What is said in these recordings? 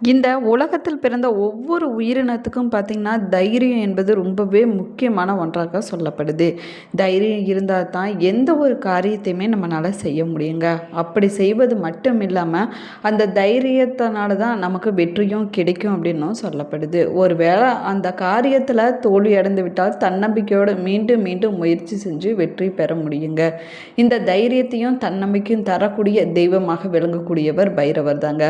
இந்த உலகத்தில் பிறந்த ஒவ்வொரு உயிரினத்துக்கும் பார்த்திங்கன்னா தைரியம் என்பது ரொம்பவே முக்கியமான ஒன்றாக சொல்லப்படுது. தைரியம் இருந்தால் தான் எந்த ஒரு காரியத்தையுமே நம்மளால் செய்ய முடியுங்க. அப்படி செய்வது மட்டும் இல்லாமல் அந்த தைரியத்தினால தான் நமக்கு வெற்றியும் கிடைக்கும் அப்படின்னும் சொல்லப்படுது. ஒருவேளை அந்த காரியத்தில் தோல்வி அடைந்து விட்டால் தன்னம்பிக்கையோடு மீண்டும் மீண்டும் முயற்சி செஞ்சு வெற்றி பெற முடியுங்க. இந்த தைரியத்தையும் தன்னம்பிக்கையும் தரக்கூடிய தெய்வமாக விளங்கக்கூடியவர் பைரவர் தாங்க.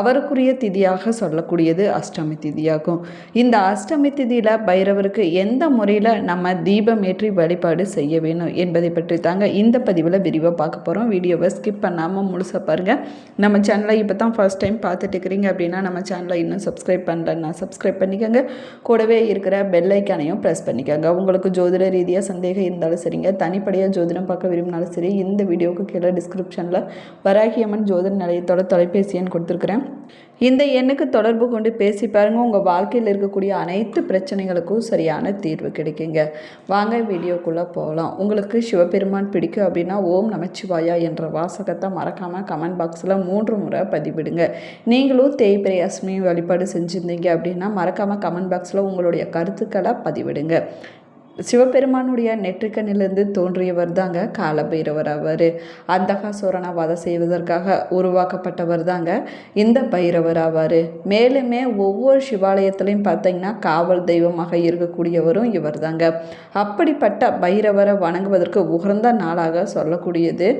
அவருக்குரிய திதியாக சொல்லக்கூடியது அஷ்டமி திதியாகும். இந்த அஷ்டமி திதியில் பைரவருக்கு எந்த முறையில் நம்ம தீபம் ஏற்றி வழிபாடு செய்ய வேணும் என்பதை பற்றி தாங்க இந்த பதிவில் விரிவாக பார்க்க போகிறோம் வீடியோவை ஸ்கிப் பண்ணாமல் முழுசாக பாருங்கள் நம்ம சேனலை இப்போ தான் ஃபர்ஸ்ட் டைம் பார்த்துட்டு இருக்கிறீங்க அப்படின்னா நம்ம சேனலை இன்னும் சப்ஸ்கிரைப் பண்ணலன்னா சப்ஸ்கிரைப் பண்ணிக்கோங்க. கூடவே இருக்கிற பெல்லைக்கானையும் ப்ரெஸ் பண்ணிக்கோங்க. உங்களுக்கு ஜோதிட ரீதியாக சந்தேகம் இருந்தாலும் சரிங்க. தனிப்படையாக ஜோதிடம் பார்க்க விரும்பினாலும் சரி இந்த வீடியோவுக்கு கீழே டிஸ்கிரிப்ஷனில் வராகியம்மன் ஜோதிட நிலையத்தோட தொலைபேசி எண் கொடுத்துருக்குறேன். இந்த எண்ணுக்கு தொடர்பு கொண்டு பேசி பாருங்கள் உங்கள் வாழ்க்கையில் இருக்கக்கூடிய அனைத்து பிரச்சனைகளுக்கும் சரியான தீர்வு கிடைக்குங்க. வாங்க வீடியோக்குள்ளே போகலாம் உங்களுக்கு சிவபெருமான் பிடிக்கும் அப்படின்னா ஓம் நமச்சிவாயா என்ற வாசகத்தை மறக்காமல் கமெண்ட் பாக்ஸில் மூன்று முறை பதிவிடுங்க. நீங்களும் தேய்பிரை அஸ்மி வழிபாடு செஞ்சுருந்தீங்க அப்படின்னா மறக்காமல் கமெண்ட் பாக்ஸில் உங்களுடைய கருத்துக்களை பதிவிடுங்க. சிவபெருமானுடைய நெற்றுக்கண்ணிலிருந்து தோன்றியவர் தாங்க காலபைரவர் அவர். அந்தகாசூரனை வதை செய்வதற்காக உருவாக்கப்பட்டவர் தாங்க இந்த பைரவர் ஆவார் மேலுமே ஒவ்வொரு சிவாலயத்திலையும் பார்த்தீங்கன்னா காவல் தெய்வமாக இருக்கக்கூடியவரும் இவர் தாங்க அப்படிப்பட்ட பைரவரை வணங்குவதற்கு உகந்த நாளாக சொல்லக்கூடியது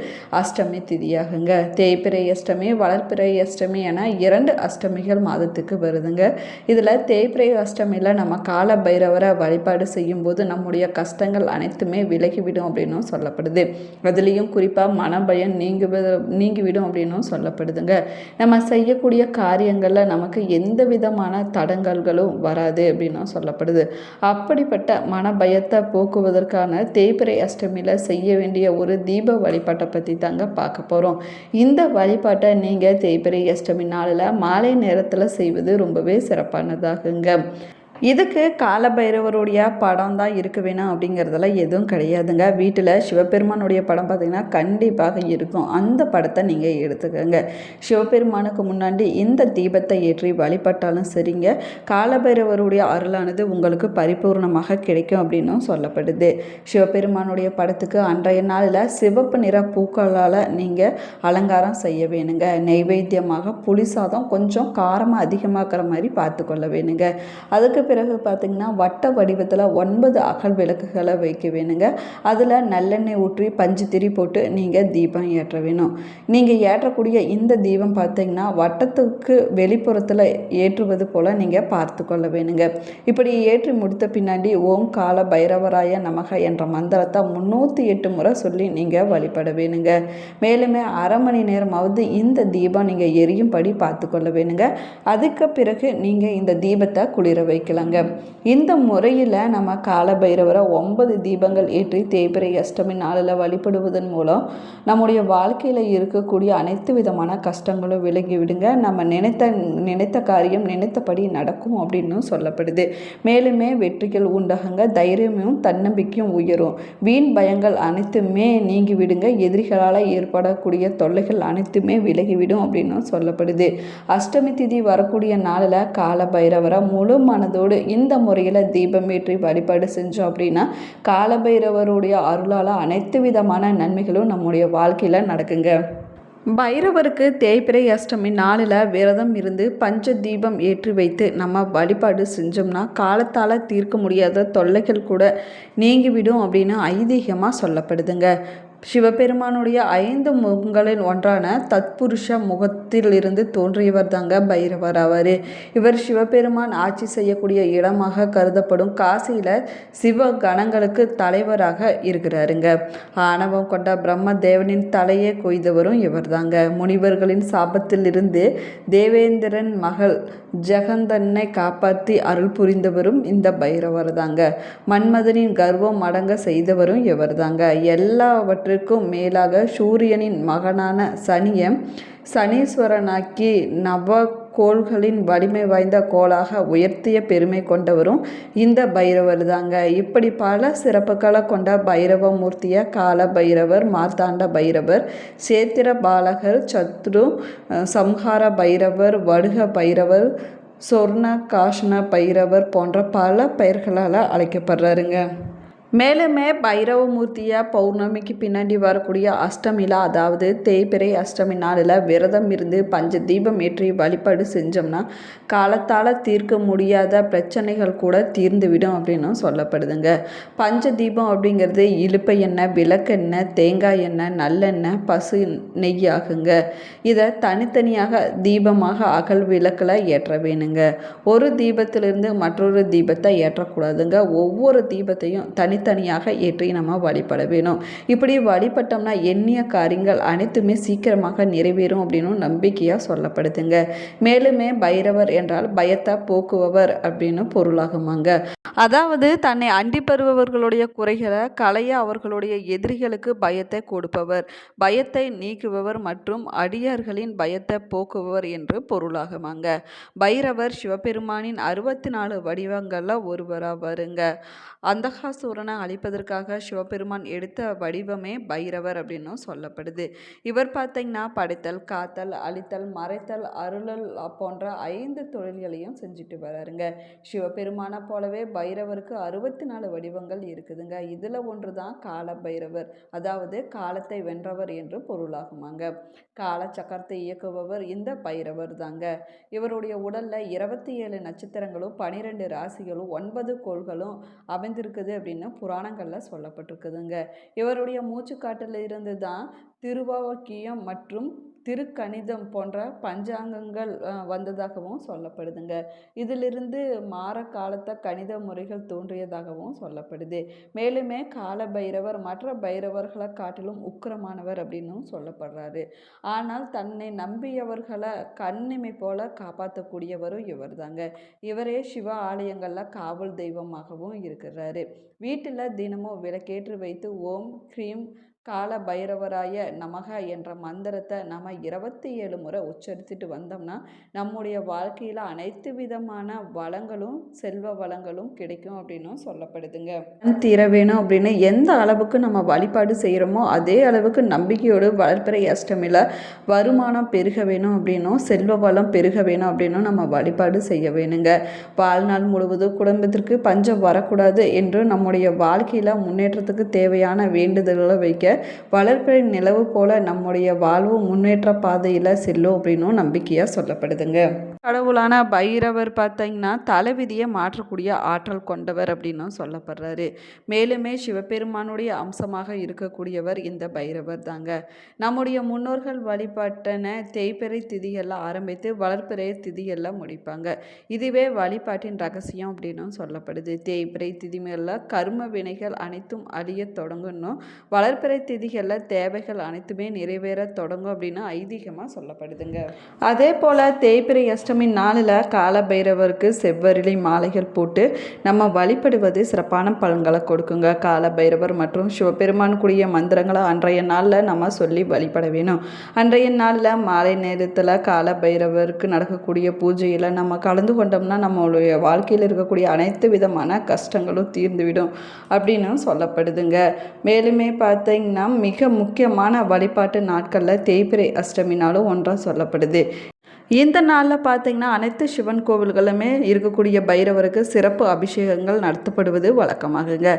அஷ்டமி திதியாகுங்க. தேய்பிரை அஷ்டமி வளர்ப்பிறை அஷ்டமி என இரண்டு அஷ்டமிகள் மாதத்துக்கு வருதுங்க. இதில் தேய்பிரை அஷ்டமியில் நம்ம கால பைரவரை வழிபாடு செய்யும்போது நம்முடைய கஷ்டங்கள் அனைத்துமே விலகிவிடும் அப்படின்னும் சொல்லப்படுது. அதுலேயும் குறிப்பாக மனபயம் நீங்குவது நீங்கிவிடும் அப்படின்னும் சொல்லப்படுதுங்க. நம்ம செய்யக்கூடிய காரியங்களில் நமக்கு எந்த விதமான தடங்கல்களும் வராது அப்படின்னும் சொல்லப்படுது. அப்படிப்பட்ட மனபயத்தை போக்குவதற்கான தேய்பிரை அஷ்டமியில் செய்ய வேண்டிய ஒரு தீப வழிபாட்டை பற்றி தாங்க பார்க்க போகிறோம் இந்த வழிபாட்டை நீங்கள் தேய்பிரை அஷ்டமி நாளில் மாலை நேரத்தில் செய்வது ரொம்பவே சிறப்பானதாகுங்க. இதுக்கு காலபைரவருடைய படம் தான் இருக்க வேணாம் அப்படிங்கிறதெல்லாம் எதுவும் கிடையாதுங்க. வீட்டில் சிவபெருமானுடைய படம் பார்த்திங்கன்னா கண்டிப்பாக இருக்கும். அந்த படத்தை நீங்கள் எடுத்துக்கோங்க. சிவபெருமானுக்கு முன்னாடி இந்த தீபத்தை ஏற்றி வழிபட்டாலும் சரிங்க. காலபைரவருடைய அருளானது உங்களுக்கு பரிபூர்ணமாக கிடைக்கும் அப்படின்னும் சொல்லப்படுது. சிவபெருமானுடைய படத்துக்கு அன்றைய நாளில் சிவப்பு நிற பூக்களால் நீங்கள் அலங்காரம் செய்ய வேணுங்க. நெய்வேத்தியமாக புளி சாதம் கொஞ்சம் காரமாக அதிகமாக்குற மாதிரி பார்த்து கொள்ள வேணுங்க. அதுக்கு பிறகு பார்த்திங்கன்னா வட்ட வடிவத்தில் ஒன்பது அகல் விளக்குகளை வைக்க வேணுங்க. அதில் நல்லெண்ணெய் ஊற்றி பஞ்சு திரி போட்டு நீங்கள் தீபம் ஏற்ற வேணும். நீங்கள் ஏற்றக்கூடிய இந்த தீபம் பார்த்திங்கன்னா வட்டத்துக்கு வெளிப்புறத்தில் ஏற்றுவது போல் நீங்கள் பார்த்து கொள்ள வேணுங்க. இப்படி ஏற்றி முடித்த பின்னாடி ஓம் கால பைரவராய நமக என்ற மந்திரத்தை முந்நூற்றி எட்டு முறை சொல்லி நீங்கள் வழிபட வேணுங்க. மேலுமே அரை மணி நேரமாவது இந்த தீபம் நீங்கள் எரியும்படி பார்த்து கொள்ள வேணுங்க. அதுக்கு பிறகு நீங்கள் இந்த தீபத்தை குளிர வைக்கலாம். சொல்கிறாங்க இந்த முறையில் நம்ம காலபைரவரை ஒன்பது தீபங்கள் ஏற்றி தேய்பிரை அஷ்டமி நாளில் வழிபடுவதன் மூலம் நம்முடைய வாழ்க்கையில் இருக்கக்கூடிய அனைத்து விதமான கஷ்டங்களும் விலகி விடுங்க. நம்ம நினைத்த நினைத்த காரியம் நினைத்தபடி நடக்கும் அப்படின்னு சொல்லப்படுது. மேலுமே வெற்றிகள் உண்டாகுங்க. தைரியமும் தன்னம்பிக்கையும் உயரும். வீண் பயங்கள் அனைத்துமே நீங்கி விடுங்க. எதிரிகளால் ஏற்படக்கூடிய தொல்லைகள் அனைத்துமே விலகிவிடும் அப்படின்னு சொல்லப்படுது. அஷ்டமி திதி வரக்கூடிய நாளில் கால பைரவரை முழு மனதோடு இந்த முறையில் தீபம் ஏற்றி வழிபாடு செஞ்சோம் அப்படின்னா காலபைரவருடைய அருளால் அனைத்து விதமான நன்மைகளும் நம்முடைய வாழ்க்கையில் நடக்குங்க. பைரவருக்கு தேய்பிரை அஷ்டமி நாளில் விரதம் இருந்து பஞ்ச தீபம் ஏற்றி வைத்து நம்ம வழிபாடு செஞ்சோம்னா காலத்தால் தீர்க்க முடியாத தொல்லைகள் கூட நீங்கிவிடும் அப்படின்னு ஐதீகமாக சொல்லப்படுதுங்க. சிவபெருமானுடைய ஐந்து முகங்களில் ஒன்றான தத்புருஷ முகத்திலிருந்து தோன்றியவர் தாங்க பைரவர் அவர். இவர் சிவபெருமான் ஆட்சி செய்யக்கூடிய இடமாக கருதப்படும் காசியில் சிவ கணங்களுக்கு தலைவராக இருக்கிறாருங்க. ஆணவம் கொண்ட பிரம்ம தேவனின் தலையை கொய்தவரும் இவர் தாங்க. முனிவர்களின் சாபத்திலிருந்து தேவேந்திரன் மகள் ஜெகந்தன்னை காப்பாற்றி அருள் புரிந்தவரும் இந்த பைரவர் தாங்க. மன்மதனின் கர்வம் அடங்க செய்தவரும் இவர் தாங்க. எல்லாவற்றையும் எல்லாவற்றிற்கும் மேலாக சூரியனின் மகனான சனியை சனீஸ்வரனாக்கி நவ கோள்களின் வலிமை வாய்ந்த கோளாக உயர்த்திய பெருமை கொண்டவரும் இந்த பைரவர் தாங்க இப்படி பல சிறப்புகளை கொண்ட பைரவ மூர்த்திய கால பைரவர் மார்த்தாண்ட பைரவர் சேத்திர பாலகர் சத்ரு சம்ஹார பைரவர் வடுக பைரவர் சொர்ண காஷ்ண பைரவர் போன்ற பல பெயர்களால் அழைக்கப்படுறாருங்க. மேலுமே பைரவமூர்த்தியாக பௌர்ணமிக்கு பின்னாடி வரக்கூடிய அஷ்டமியில் அதாவது தேய்பிறை அஷ்டமி நாளில் விரதம் இருந்து பஞ்ச தீபம் ஏற்றி வழிபாடு செஞ்சோம்னா காலத்தால் தீர்க்க முடியாத பிரச்சனைகள் கூட தீர்ந்துவிடும் அப்படின்னு சொல்லப்படுதுங்க. பஞ்ச தீபம் அப்படிங்கிறது இலுப்பை எண்ணெய் விளக்கெண்ணெய் தேங்காய் எண்ணெய் நல்லெண்ணெய் பசு நெய் ஆகுங்க. இதை தனித்தனியாக தீபமாக அகல் விளக்கில் ஏற்ற வேணுங்க. ஒரு தீபத்திலிருந்து மற்றொரு தீபத்தை ஏற்றக்கூடாதுங்க. ஒவ்வொரு தீபத்தையும் தனி தனித்தனியாக ஏற்றி நம்ம வழிபட வேணும். இப்படி வழிபட்டோம்னா எண்ணிய காரியங்கள் அனைத்துமே சீக்கிரமாக நிறைவேறும் அப்படின்னு நம்பிக்கையாக சொல்லப்படுதுங்க. மேலுமே பைரவர் என்றால் பயத்தை போக்குபவர் அப்படின்னு பொருளாகுமாங்க. அதாவது தன்னை அண்டி பெறுபவர்களுடைய குறைகளை களைய அவர்களுடைய எதிரிகளுக்கு பயத்தை கொடுப்பவர். பயத்தை நீக்குபவர் மற்றும் அடியார்களின் பயத்தை போக்குபவர் என்று பொருளாகுமாங்க. பைரவர் சிவபெருமானின் அறுபத்தி நாலு வடிவங்களில் ஒருவராக வருங்க அந்தகாசூரனை அழிப்பதற்காக சிவபெருமான் எடுத்த வடிவமே பைரவர் அப்படின்னும் சொல்லப்படுது. இவர் பார்த்தீங்கன்னா படைத்தல் காத்தல் அழித்தல் மறைத்தல் அருளல் போன்ற ஐந்து தொழில்களையும் செஞ்சுட்டு வராருங்க. சிவபெருமானை போலவே பைரவருக்கு அறுபத்தி நாலு வடிவங்கள் இருக்குதுங்க. இதில் ஒன்று தான் கால பைரவர். அதாவது காலத்தை வென்றவர் என்று பொருளாகுமாங்க. கால சக்கரத்தை இயக்குபவர் இந்த பைரவர் தாங்க இவருடைய உடலில் இருபத்தி ஏழு நட்சத்திரங்களும் பனிரெண்டு ராசிகளும் ஒன்பது கோள்களும் அமைந்திருக்குது அப்படின்னு புராணங்களில் சொல்லப்பட்டிருக்குதுங்க. இவருடைய மூச்சுக்காட்டில் இருந்து தான் திருவாவக்கியம் மற்றும் திருக்கணிதம் போன்ற பஞ்சாங்கங்கள் வந்ததாகவும் சொல்லப்படுதுங்க. இதிலிருந்து மாற காலத்த கணித முறைகள் தோன்றியதாகவும் சொல்லப்படுது. மேலுமே கால பைரவர் மற்ற பைரவர்களை காட்டிலும் உக்கிரமானவர் அப்படின்னும் சொல்லப்படுறாரு. ஆனால் தன்னை நம்பியவர்களை கண்ணிமை போல காப்பாற்றக்கூடியவரும் இவர் தாங்க இவரே சிவ ஆலயங்களில் காவல் தெய்வமாகவும் இருக்கிறாரு. வீட்டில் தினமும் விளக்கேற்று வைத்து ஓம் க்ரீம் கால பைரவராய நமக என்ற மந்திரத்தை நம்ம இருபத்தி ஏழு முறை உச்சரித்துட்டு வந்தோம்னா நம்முடைய வாழ்க்கையில் அனைத்து விதமான வளங்களும் செல்வ வளங்களும் கிடைக்கும் அப்படின்னும் சொல்லப்படுதுங்க. தீர வேணும் அப்படின்னு எந்த அளவுக்கு நம்ம வழிபாடு செய்கிறோமோ அதே அளவுக்கு நம்பிக்கையோடு வளர்ப்பிறை அஷ்டமியில் வருமானம் பெருக வேணும் அப்படின்னும் செல்வ வளம் பெருக வேணும் அப்படின்னும் நம்ம வழிபாடு செய்ய வேணுங்க. வாழ்நாள் முழுவதும் குடும்பத்திற்கு பஞ்சம் வரக்கூடாது என்று நம்முடைய வாழ்க்கையில் முன்னேற்றத்துக்கு தேவையான வேண்டுதல்களை வைக்க வளர்ப்பின் நிலவு போல நம்முடைய வாழ்வு முன்னேற்ற பாதையில் செல்லும் அப்படின்னும் நம்பிக்கையாக சொல்லப்படுதுங்க. கடவுளான பைரவர் பார்த்தீங்கன்னா தலைவிதியை மாற்றக்கூடிய ஆற்றல் கொண்டவர் அப்படின்னும் சொல்லப்படுறாரு. மேலுமே சிவபெருமானுடைய அம்சமாக இருக்கக்கூடியவர் இந்த பைரவர் தாங்க. நம்முடைய முன்னோர்கள் வழிபாட்டன தேய்பிறை திதிகளில் ஆரம்பித்து வளர்ப்பிறை திதிகளில் முடிப்பாங்க. இதுவே வழிபாட்டின் ரகசியம் அப்படின்னும் சொல்லப்படுது. தேய்பிறை திதிகளில் கர்ம வினைகள் அனைத்தும் அழிய தொடங்கணும் வளர்ப்பிறை திதிகளில் தேவைகள் அனைத்துமே நிறைவேற தொடங்கும் அப்படின்னு ஐதீகமாக சொல்லப்படுதுங்க. அதே போல் தேய்பிறை அஷ்டமி நாளில் கால பைரவருக்கு செவ்வரிலை மாலைகள் போட்டு நம்ம வழிபடுவது சிறப்பான பலன்களை கொடுக்குங்க. கால பைரவர் மற்றும் சிவபெருமானுக்குரிய மந்திரங்களை அன்றைய நாளில் நம்ம சொல்லி வழிபட வேணும். அன்றைய நாளில் மாலை நேரத்தில் கால பைரவருக்கு நடக்கக்கூடிய பூஜையில் நம்ம கலந்து கொண்டோம்னா நம்மளுடைய வாழ்க்கையில் இருக்கக்கூடிய அனைத்து விதமான கஷ்டங்களும் தீர்ந்துவிடும் அப்படின்னு சொல்லப்படுதுங்க. மேலுமே பார்த்தீங்கன்னா மிக முக்கியமான வழிபாட்டு நாட்களில் தேய்பிரை அஷ்டமி நாளும் ஒன்றாக சொல்லப்படுது. இந்த நாளில் பார்த்தீங்கன்னா அனைத்து சிவன் கோவில்களுமே இருக்கக்கூடிய பைரவருக்கு சிறப்பு அபிஷேகங்கள் நடத்தப்படுவது வழக்கமாகுங்க.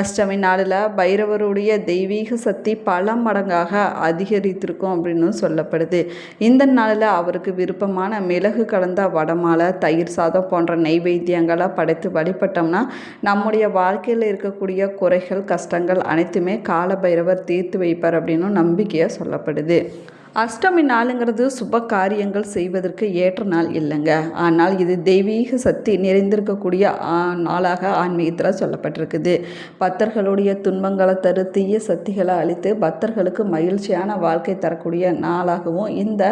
அஷ்டமி நாளில் பைரவருடைய தெய்வீக சக்தி பல மடங்காக அதிகரித்திருக்கும் அப்படின்னு சொல்லப்படுது. இந்த நாளில் அவருக்கு விருப்பமான மிளகு கலந்த வடமாலை தயிர் சாதம் போன்ற நெய்வேத்தியங்களை படைத்து வழிபட்டோம்னா நம்முடைய வாழ்க்கையில் இருக்கக்கூடிய குறைகள் கஷ்டங்கள் அனைத்துமே கால பைரவர் தீர்த்து வைப்பார் அப்படின்னு நம்பிக்கையாக சொல்லப்படுது. அஷ்டமி நாளுங்கிறது சுப காரியங்கள் செய்வதற்கு ஏற்ற நாள் இல்லைங்க. ஆனால் இது தெய்வீக சக்தி நிறைந்திருக்கக்கூடிய நாளாக ஆன்மீகத்தில் சொல்லப்பட்டிருக்குது. பக்தர்களுடைய துன்பங்களை தரு தீய சக்திகளை அழித்து பக்தர்களுக்கு மகிழ்ச்சியான வாழ்க்கை தரக்கூடிய நாளாகவும் இந்த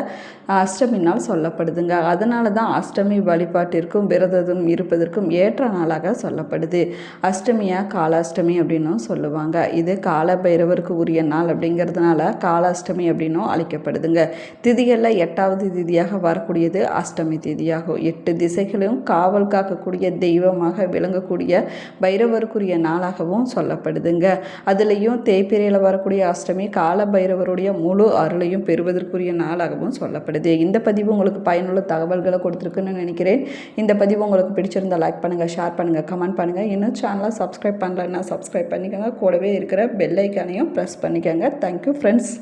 அஷ்டமி நாள் சொல்லப்படுதுங்க. அதனால தான் அஷ்டமி வழிபாட்டிற்கும் விரதம் இருப்பதற்கும் ஏற்ற நாளாக சொல்லப்படுது. அஷ்டமியா காலாஷ்டமி அப்படின்னும் சொல்லுவாங்க. இது கால பைரவருக்கு உரிய நாள் அப்படிங்கிறதுனால காலாஷ்டமி அப்படின்னும் அழைக்கப்படும். சொல்லப்படுதுங்க திதிகளில் எட்டாவது திதியாக வரக்கூடியது அஷ்டமி திதியாகும். எட்டு திசைகளும் காவல் காக்கக்கூடிய தெய்வமாக விளங்கக்கூடிய பைரவருக்குரிய நாளாகவும் சொல்லப்படுதுங்க. அதுலேயும் தேய்பிரையில் வரக்கூடிய அஷ்டமி கால பைரவருடைய முழு அருளையும் பெறுவதற்குரிய நாளாகவும் சொல்லப்படுது. இந்த பதிவு உங்களுக்கு பயனுள்ள தகவல்களை கொடுத்துருக்குன்னு நினைக்கிறேன். இந்த பதிவு உங்களுக்கு பிடிச்சிருந்தால் லைக் பண்ணுங்கள் ஷேர் பண்ணுங்கள் கமெண்ட் பண்ணுங்கள் இன்னும் சேனலை சப்ஸ்கிரைப் பண்ணலன்னா சப்ஸ்கிரைப் பண்ணிக்கோங்க. கூடவே இருக்கிற பெல் ஐக்கானையும் ப்ரெஸ் பண்ணிக்கோங்க. Thank you friends